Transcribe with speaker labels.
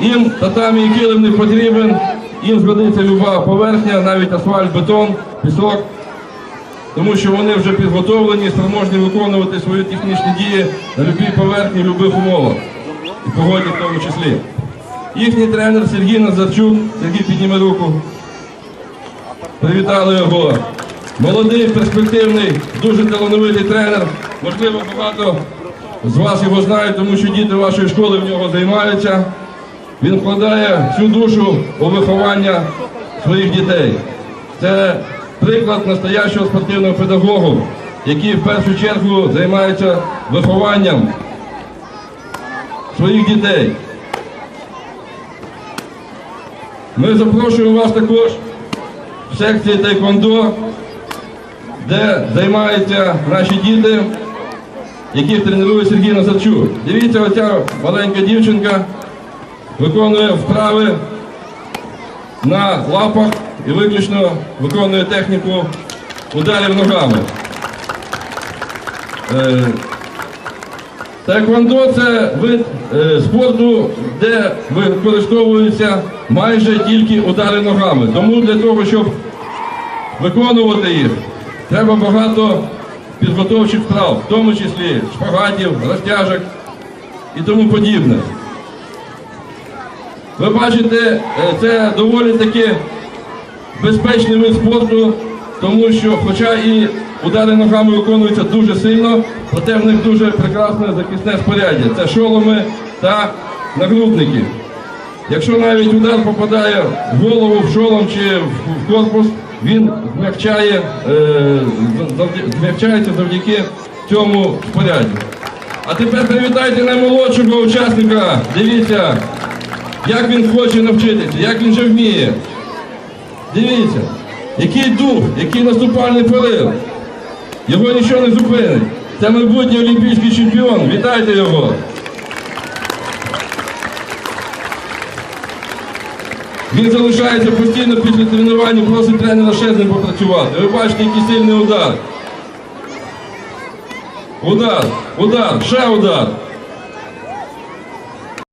Speaker 1: Їм татамі і килим не потрібен, їм згодиться люба поверхня, навіть асфальт, бетон, пісок, тому що вони вже підготовлені, спроможні виконувати свої технічні дії на будь-якій поверхні, в будь-яких умовах, і погоді в тому числі. Їхній тренер Сергій Назарчук, Сергій підніме руку. Привітали його. Молодий, перспективний, дуже талановитий тренер. Можливо, багато з вас його знають, тому що діти вашої школи в нього займаються. Він вкладає всю душу у виховання своїх дітей. Це приклад настоящого спортивного педагогу, який в першу чергу займається вихованням своїх дітей. Ми запрошуємо вас також в секції Тайквондо, де займаються наші діти, яких тренує Сергій Назарчук. Дивіться, оця маленька дівчинка виконує вправи на лапах і виключно виконує техніку ударів ногами. Е, Таеквондо це вид е, спорту, де використовуються майже тільки удари ногами. Тому для того, щоб виконувати їх, треба багато підготовчих вправ, в тому числі шпагатів, розтяжок і тому подібне. Ви бачите, е, це доволі таки безпечний вид спорту, тому що, хоча і удари ногами виконуються дуже сильно, проте в них дуже прекрасне захисне споряддя. Це шоломи та нагрудники. Якщо навіть удар попадає в голову, в шолом чи в корпус, він змягчає, е, змягчається завдяки цьому спорядженню. А тепер привітайте наймолодшого учасника. Дивіться, як він хоче навчитися, як він вже вміє. Дивіться, який дух, який наступальний порив. Його нічого не зупинить. Це майбутній олімпійський чемпіон. Вітайте його. Він залишається постійно після тренування, просить тренера ще з ним попрацювати. Ви бачите, який сильний удар. Удар, удар, ще удар.